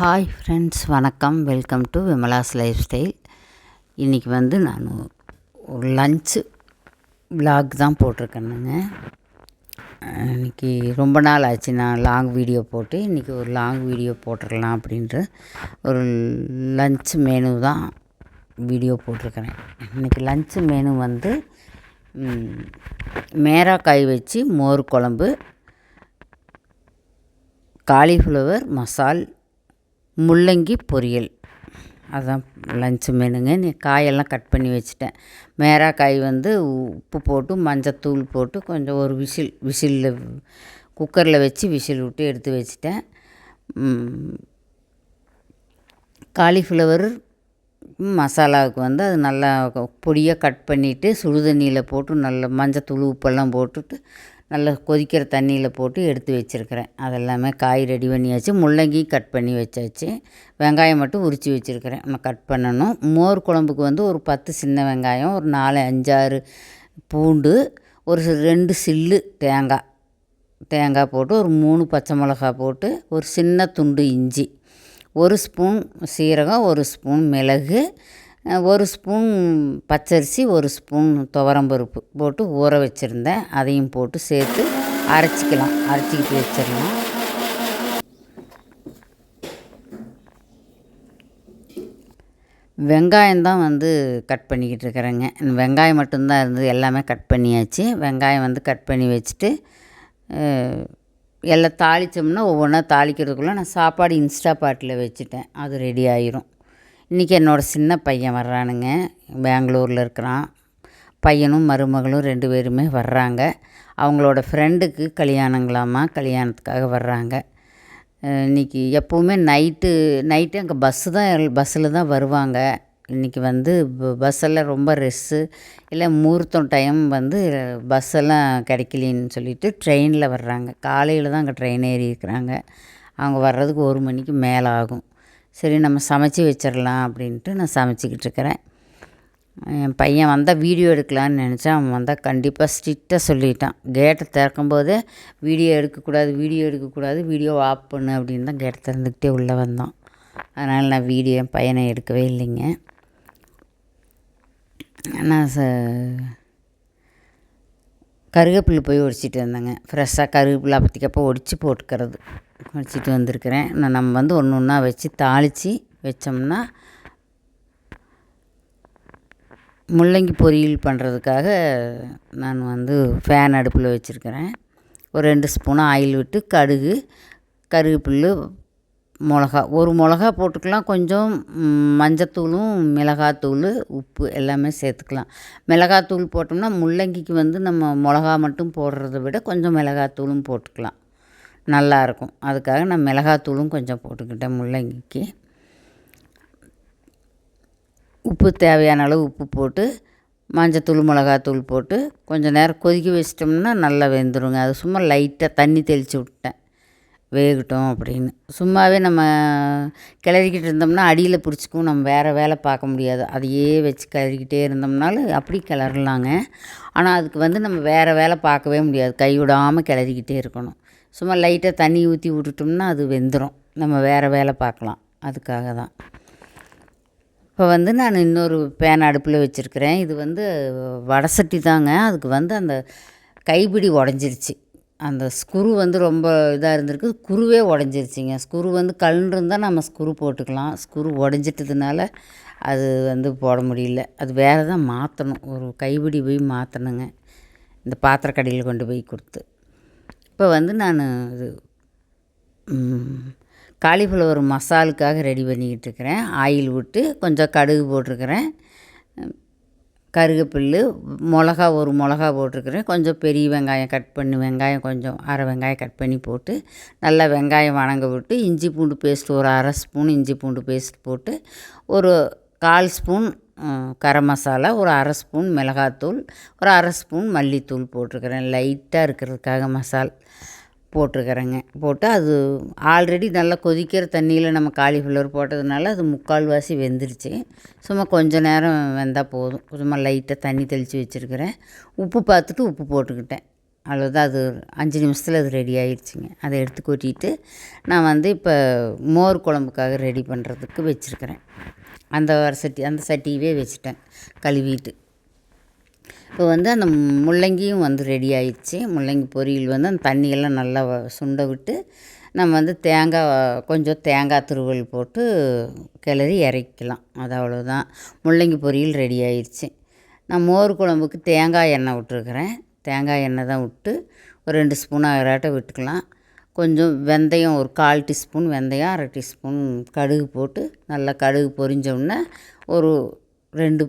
Hi friends வணக்கம். Welcome to Vimala's lifestyle இன்றைக்கி வந்து நான் ஒரு லஞ்சு விலாக் தான் போட்டிருக்கேனுங்க. இன்றைக்கி ரொம்ப நாள் ஆச்சு நான் லாங் வீடியோ போட்டு இன்றைக்கி ஒரு லாங் வீடியோ போட்டுடலாம் அப்படின்ற ஒரு லஞ்ச் மெனு தான் வீடியோ போட்டிருக்கிறேன். இன்றைக்கி லஞ்சு மெனு வந்து மேராக்காய் வச்சு மோர் குழம்பு காலிஃப்ளவர் மசால் முள்ளங்கி பொரியல். அதுதான் லஞ்சு மெனுங்க நீ காயெல்லாம் கட் பண்ணி வச்சுட்டேன். மேராக்காய் வந்து உப்பு போட்டு மஞ்சத்தூள் போட்டு கொஞ்சம் ஒரு விசில் விசிலில் குக்கரில் வச்சு விசில் விட்டு எடுத்து வச்சுட்டேன். காலிஃப்ளவர் மசாலாவுக்கு வந்து அது நல்லா பொடியாக கட் பண்ணிவிட்டு சுடுதண்ணியில் போட்டு நல்லா மஞ்சத்தூள் உப்பெல்லாம் போட்டுட்டு நல்லா கொதிக்கிற தண்ணியில் போட்டு எடுத்து வச்சுருக்கிறேன். அதெல்லாமே காய் ரெடி பண்ணியாச்சு. முள்ளங்கி கட் பண்ணி வச்சாச்சு. வெங்காயம் மட்டும் உரித்து வச்சுருக்கிறேன். நம்ம கட் பண்ணணும். மோர் குழம்புக்கு வந்து ஒரு பத்து சின்ன வெங்காயம் ஒரு நாலு அஞ்சாறு பூண்டு ஒரு ரெண்டு சில்லு தேங்காய். தேங்காய் போட்டு ஒரு மூணு பச்சை மிளகா போட்டு ஒரு சின்ன துண்டு இஞ்சி. ஒரு ஸ்பூன் சீரகம் ஒரு ஸ்பூன் மிளகு ஒரு ஸ்பூன் பச்சரிசி ஒரு ஸ்பூன் துவரம்பருப்பு போட்டு ஊற வச்சுருந்தேன். அதையும் போட்டு சேர்த்து அரைச்சிக்கலாம். அரைச்சிக்கிட்டு வச்சிடலாம். வெங்காயம் தான் வந்து கட் பண்ணிக்கிட்டு இருக்கிறேங்க. வெங்காயம் மட்டும்தான் இருந்தது. எல்லாமே கட் பண்ணியாச்சு. வெங்காயம் வந்து கட் பண்ணி வச்சுட்டு எல்லாம் தாளித்தோம்னா ஒவ்வொன்றா தாளிக்கிறதுக்குள்ளே நான் சாப்பாடு இன்ஸ்டா பாட்டில் வச்சுட்டேன். அது ரெடி ஆயிரும். இன்றைக்கி என்னோடய சின்ன பையன் வர்றானுங்க. பெங்களூரில் இருக்கிறான். பையனும் மருமகளும் ரெண்டு பேருமே வர்றாங்க. அவங்களோட ஃப்ரெண்டுக்கு கல்யாணங்களாமா? கல்யாணத்துக்காக வர்றாங்க. இன்றைக்கி இன்னைக்கு எப்போவுமே நைட்டு நைட்டு அங்கே பஸ்ஸு தான் பஸ்ஸில் தான் வருவாங்க. இன்றைக்கி வந்து பஸ்ஸெல்லாம் ரொம்ப ரெஸ்ஸு இல்லை முகூர்த்தம் டைம் வந்து பஸ்ஸெல்லாம் கிடைக்கலின்னு சொல்லிட்டு ட்ரெயினில் வர்றாங்க. காலையில் தான் அங்கே ட்ரெயின் ஏறி இருக்கிறாங்க. அவங்க வர்றதுக்கு ஒரு மணிக்கு மேலே ஆகும். சரி நம்ம சமைச்சு வச்சிடலாம் அப்படின்ட்டு நான் சமைச்சிக்கிட்டு இருக்கிறேன். என் பையன் வந்தால் வீடியோ எடுக்கலான்னு நினச்சேன். அவன் வந்தால் கண்டிப்பாக ஸ்ட்ரிக்டாக சொல்லிட்டான். கேட்டை திறக்கும்போதே வீடியோ எடுக்கக்கூடாது வீடியோ எடுக்கக்கூடாது வீடியோ ஆஃப் பண்ணு அப்படின்னு தான் கேட்டை திறந்துக்கிட்டே உள்ளே வந்தான். அதனால் நான் வீடியோ என் பையனை எடுக்கவே இல்லைங்க. நான் ச கருவேப்பிலை போய் ஒடிச்சிட்டு வந்தேங்க. ஃப்ரெஷ்ஷாக கருவேப்பிலை அப்பத்திக்கப்போ ஒடிச்சு போட்டுக்கிறது. ஒடிச்சிட்டு வந்திருக்கிறேன். நான் நம்ம வந்து ஒன்று ஒன்றா வச்சு தாளித்து வச்சோம்னா முள்ளங்கி பொரியல் பண்ணுறதுக்காக நான் வந்து ஃபேன் அடுப்பில் வச்சுருக்கிறேன். ஒரு ரெண்டு ஸ்பூன் ஆயில் விட்டு கடுகு கருவேப்பில்லு மிளகா ஒரு மிளகா போட்டுக்கலாம். கொஞ்சம் மஞ்சத்தூளும் மிளகாத்தூள் உப்பு எல்லாமே சேர்த்துக்கலாம். மிளகாத்தூள் போட்டோம்னா முள்ளங்கிக்கு வந்து நம்ம மிளகா மட்டும் போடுறத விட கொஞ்சம் மிளகாத்தூளும் போட்டுக்கலாம். நல்லாயிருக்கும் அதுக்காக நான் மிளகாத்தூளும் கொஞ்சம் போட்டுக்கிட்டேன் முள்ளங்கிக்கு. உப்பு தேவையான அளவு உப்பு போட்டு மஞ்சத்தூள் மிளகாத்தூள் போட்டு கொஞ்சம் நேரம் கொதிக்க வச்சிட்டோம்னா நல்லா வெந்துருங்க. அது சும்மா லைட்டாக தண்ணி தெளித்து விட்டேன் வேகட்டும் அப்படின்னு. சும்மாவே நம்ம கிளறிக்கிட்டு இருந்தோம்னா அடியில் பிடிச்சிக்கும் நம்ம வேறு வேலை பார்க்க முடியாது. அதையே வச்சு கிளறிக்கிட்டே இருந்தோம்னாலும் அப்படி கிளறலாங்க. ஆனால் அதுக்கு வந்து நம்ம வேறு வேலை பார்க்கவே முடியாது. கை விடாமல் கிளறிக்கிட்டே இருக்கணும். சும்மா லைட்டாக தண்ணி ஊற்றி விட்டுட்டோம்னா அது வெந்துடும் நம்ம வேறு வேலை பார்க்கலாம். அதுக்காக தான். இப்போ வந்து நான் இன்னொரு பேன் அடுப்பில் வச்சுருக்கிறேன். இது வந்து வடை சட்டி தாங்க. அதுக்கு வந்து அந்த கைப்பிடி உடஞ்சிருச்சு. அந்த ஸ்க்ரூ வந்து ரொம்ப இதாக இருந்திருக்கு. ஸ்க்ரூவே உடஞ்சிருச்சிங்க. ஸ்க்ரூ வந்து கல்லுன்னு இருந்தால் நம்ம ஸ்க்ரூ போட்டுக்கலாம். ஸ்க்ரூ உடஞ்சிட்டதுனால அது வந்து போட முடியல. அது வேறு தான் மாற்றணும் ஒரு கைபிடி போய் மாற்றணுங்க இந்த பாத்திர கடையில் கொண்டு போய் கொடுத்து. இப்போ வந்து நான் இது காலிஃப்ளவர் மசாலுக்காக ரெடி பண்ணிக்கிட்டு இருக்கிறேன். ஆயில் விட்டு கொஞ்சம் கடுகு போட்டிருக்கிறேன். கருவேப்பில்லு மிளகா ஒரு மிளகா போட்டிருக்கிறேன். கொஞ்சம் பெரிய வெங்காயம் கட் பண்ணி வெங்காயம் கொஞ்சம் அரை வெங்காயம் கட் பண்ணி போட்டு நல்லா வெங்காயம் வணங்க விட்டு இஞ்சி பூண்டு பேஸ்ட் ஒரு அரை ஸ்பூன் இஞ்சி பூண்டு பேஸ்ட் போட்டு ஒரு கால் ஸ்பூன் கரம் மசாலா ஒரு அரை ஸ்பூன் மிளகாத்தூள் ஒரு அரை ஸ்பூன் மல்லித்தூள் போட்டிருக்கிறேன். லைட்டாக இருக்கிறதுக்காக மசால். போட்டிருக்கிறேங்க. போட்டு அது ஆல்ரெடி நல்லா கொதிக்கிற தண்ணியில் நம்ம காலிஃப்ளவர் போட்டதுனால அது முக்கால்வாசி வெந்துருச்சு. சும்மா கொஞ்சம் நேரம் வெந்தால் போதும். சும்மா லைட்டாக தண்ணி தெளித்து வச்சுருக்கிறேன். உப்பு பார்த்துட்டு உப்பு போட்டுக்கிட்டேன். அவ்வளோதான் அது அஞ்சு நிமிஷத்தில் அது ரெடி ஆயிடுச்சுங்க அதை எடுத்து கொட்டிட்டு நான் வந்து இப்போ மோர் குழம்புக்காக ரெடி பண்ணுறதுக்கு வச்சுருக்கிறேன். அந்த சட்டி அந்த சட்டியவே வச்சுட்டேன். கழுவிட்டு. இப்போ வந்து அந்த முள்ளங்கியும் வந்து ரெடி ஆயிடுச்சு. முள்ளங்கி பொரியல் வந்து அந்த தண்ணியெல்லாம் நல்லா சுண்ட விட்டு நம்ம வந்து தேங்காய் கொஞ்சம் தேங்காய் துருவல் போட்டு கிளறி இறக்கிக்கலாம் அது அவ்வளோதான் முள்ளங்கி பொரியல் ரெடி ஆயிடுச்சு. நான் மோர் குழம்புக்கு தேங்காய் எண்ணெய் விட்டுருக்குறேன். தேங்காய் எண்ணெய் தான் விட்டு ஒரு ரெண்டு ஸ்பூன் அகராட்டை விட்டுக்கலாம். கொஞ்சம் வெந்தயம் ஒரு கால் டீஸ்பூன் வெந்தயம் அரை டீஸ்பூன் கடுகு போட்டு நல்லா கடுகு பொரிஞ்சோடனே ஒரு ரெண்டு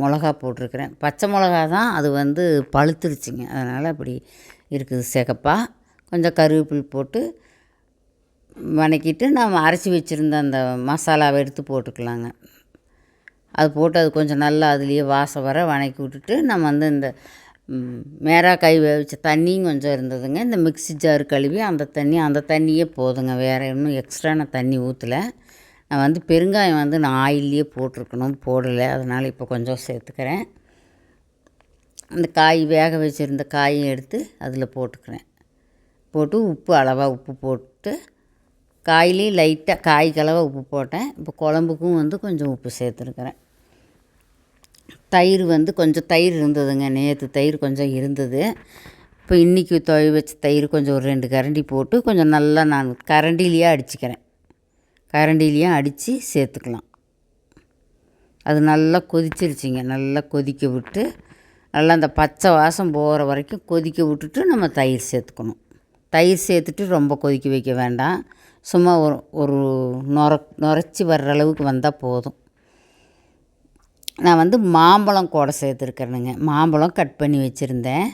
மிளகா போட்டிருக்கிறேன். பச்சை மிளகா தான் அது வந்து பழுத்துருச்சுங்க. அதனால் அப்படி இருக்குது சிகப்பாக கொஞ்சம் கருவேப்பில் போட்டு வணக்கிட்டு நம்ம அரைச்சி வச்சுருந்த அந்த மசாலாவை எடுத்து போட்டுக்கலாங்க. அது போட்டு அது கொஞ்சம் நல்லா அதுலேயே வாசம் வர வணக்கி விட்டுட்டு நம்ம வந்து இந்த மேரா கை வேவிச்ச தண்ணியும் கொஞ்சம் இருந்ததுங்க. இந்த மிக்ஸி ஜார் கழுவி அந்த தண்ணி அந்த தண்ணியே போதுங்க. வேறு இன்னும் எக்ஸ்ட்ரா நான் தண்ணி ஊற்றலை நான் வந்து பெருங்காயம் வந்து நான் ஆயிலே போட்டிருக்கணும் போடலை. அதனால் இப்போ கொஞ்சம் சேர்த்துக்கிறேன். அந்த காய் வேக வச்சுருந்த காயும் எடுத்து அதில் போட்டுக்கிறேன். போட்டு உப்பு அளவாக உப்பு போட்டு காயிலையும் லைட்டாக காய் கலவை உப்பு போட்டேன். இப்போ குழம்புக்கும் வந்து கொஞ்சம் உப்பு சேர்த்துருக்குறேன். தயிர் வந்து கொஞ்சம் தயிர் இருந்ததுங்க. நேற்று தயிர் கொஞ்சம் இருந்தது. இப்போ இன்றைக்கி துவை வச்ச தயிர் கொஞ்சம் ஒரு ரெண்டு கரண்டி போட்டு கொஞ்சம் நல்லா நான் கரண்டிலேயே அடிச்சுக்கிறேன். கரண்டிலையும் அடித்து சேர்த்துக்கலாம். அது நல்லா கொதிச்சிருச்சிங்க. நல்லா கொதிக்க விட்டு நல்லா அந்த பச்சை வாசம் போகிற வரைக்கும் கொதிக்க விட்டுட்டு நம்ம தயிர் சேர்த்துக்கணும். தயிர் சேர்த்துட்டு ரொம்ப கொதிக்க வைக்க வேண்டாம். சும்மா ஒரு ஒரு நொர நுரைச்சி வர்ற அளவுக்கு வந்தால் போதும். நான் வந்து மாம்பழம் கூட சேர்த்துருக்கேனுங்க மாம்பழம் கட் பண்ணி வச்சுருந்தேன்.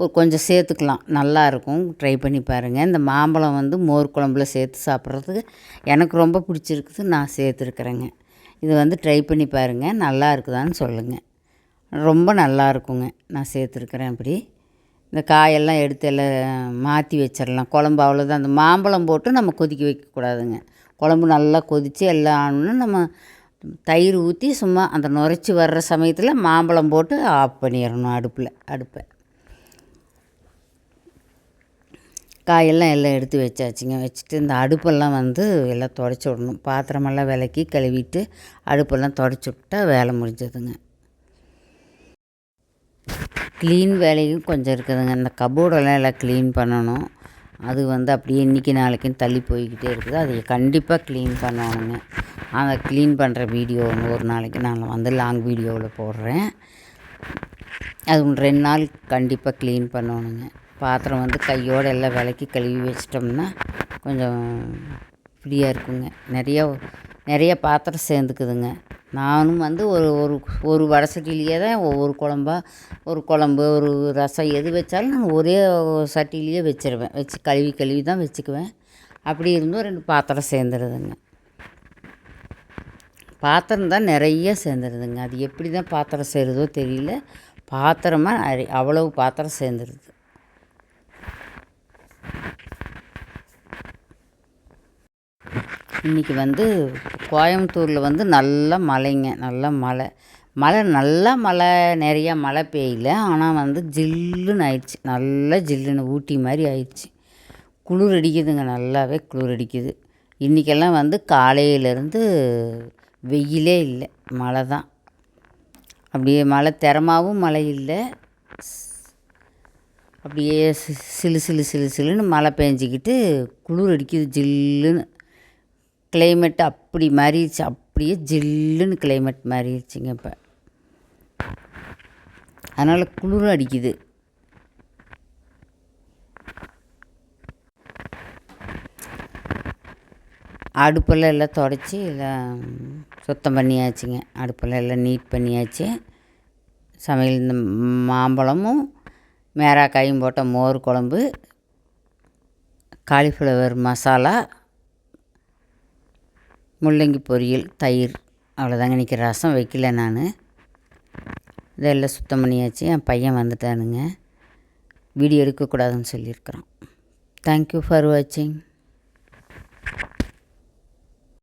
ஒரு கொஞ்சம் சேர்த்துக்கலாம். நல்லாயிருக்கும் ட்ரை பண்ணி பாருங்கள் இந்த மாம்பழம் வந்து மோர் குழம்புல சேர்த்து சாப்பிட்றதுக்கு எனக்கு ரொம்ப பிடிச்சிருக்குது. நான் சேர்த்துருக்குறேங்க. இது வந்து ட்ரை பண்ணி பாருங்கள் நல்லா இருக்குதான்னு சொல்லுங்கள் ரொம்ப நல்லா இருக்குங்க. நான் சேர்த்துருக்குறேன் அப்படி. இந்த காயெல்லாம் எடுத்து எல்லாம் மாற்றி வச்சிடலாம். குழம்பு அவ்வளோதான் அந்த மாம்பழம் போட்டு நம்ம கொதிக்க வைக்கக்கூடாதுங்க. குழம்பு நல்லா கொதித்து எல்லாம் ஆனோன்னா நம்ம தயிர் ஊற்றி சும்மா அந்த நுரைச்சி வர்ற சமயத்தில் மாம்பழம் போட்டு ஆஃப் பண்ணிடணும் அடுப்பில் அடுப்பை. காயெல்லாம் எல்லாம் எடுத்து வச்சாச்சுங்க. வச்சுட்டு இந்த அடுப்பெல்லாம் வந்து எல்லாம் தொடச்சி விடணும். பாத்திரமெல்லாம் விளக்கி கழுவிட்டு அடுப்பெல்லாம் தொடச்சி விட்டா வேலை முடிஞ்சதுங்க. க்ளீன் வேலையும் கொஞ்சம் இருக்குதுங்க. இந்த கபோர்டெல்லாம் எல்லாம் க்ளீன் பண்ணணும். அது வந்து அப்படியே இன்றைக்கி நாளைக்குன்னு தள்ளி போய்கிட்டே இருக்குது. அதை கண்டிப்பாக க்ளீன் பண்ணணுங்க. அதை க்ளீன் பண்ணுற வீடியோ ஒன்று ஒரு நாளைக்கு நான் வந்து லாங் வீடியோவில் போடுறேன். அது ரெண்டு நாள் கண்டிப்பாக க்ளீன் பண்ணணுங்க. பாத்திரம் வந்து கையோடு எல்லாம் விளக்கி கழுவி வச்சிட்டோம்னா கொஞ்சம் ஃப்ரீயாக இருக்குங்க. நிறையா நிறைய பாத்திரம் சேர்ந்துக்குதுங்க. நானும் வந்து ஒரு ஒரு ஒரு வடை சட்டிலேயே தான் ஒவ்வொரு குழம்பா ஒரு குழம்பு ஒரு ரசம் எது வச்சாலும் நான் ஒரே சட்டிலேயே வச்சுருவேன். வச்சு கழுவி கழுவி தான் வச்சுக்குவேன். அப்படி இருந்தும் ரெண்டு பாத்திரம் சேர்ந்துருதுங்க. பாத்திரம் தான் நிறைய சேர்ந்துருதுங்க. அது எப்படி தான் பாத்திரம் சேருதோ தெரியல. பாத்திரமாக அவ்வளவு பாத்திரம் சேர்ந்துருது. இன்றைக்கி வந்து கோயம்புத்தூரில் வந்து நல்ல மழைங்க நல்ல மழை. மழை நல்லா மழை நிறையா மழை பெய்யல. ஆனால் வந்து ஜில்லுன்னு ஆயிடுச்சு. நல்லா ஜில்லுன்னு ஊட்டி மாதிரி ஆயிடுச்சு. குளிர் அடிக்குதுங்க நல்லாவே குளிர் அடிக்குது. இன்றைக்கெல்லாம் வந்து காலையிலேருந்து வெயிலே இல்லை. மழை தான். அப்படியே மழை திறமாவும் மழை இல்லை. அப்படியே சிலு சிலு சிலு சிலுன்னு மழை பெஞ்சிக்கிட்டு குளிர் அடிக்குது ஜில்லுன்னு. கிளைமேட் அப்படி மாறிடுச்சு அப்படியே ஜில்லுன்னு கிளைமேட் மாறிடுச்சுங்க இப்போ. அதனால் குளிரும் அடிக்குது. அடுப்பெல்லாம் எல்லாம் தொடச்சி எல்லாம் சுத்தம் பண்ணியாச்சுங்க. அடுப்பில் எல்லாம் நீட் பண்ணியாச்சு. சமையல் இந்த மாம்பழமும் மேராக்காயும் போட்ட மோர் குழம்பு காலிஃப்ளவர் மசாலா முள்ளங்கி பொரியல் தயிர் அவ்வளோதாங்க. இன்றைக்கி ரசம் வைக்கல நான். இதெல்லாம் சுத்தம் பண்ணியாச்சு. என் பையன் வந்துட்டானுங்க. வீடியோ எடுக்கக்கூடாதுன்னு சொல்லியிருக்கிறான். தேங்க்யூ ஃபார் வாட்சிங்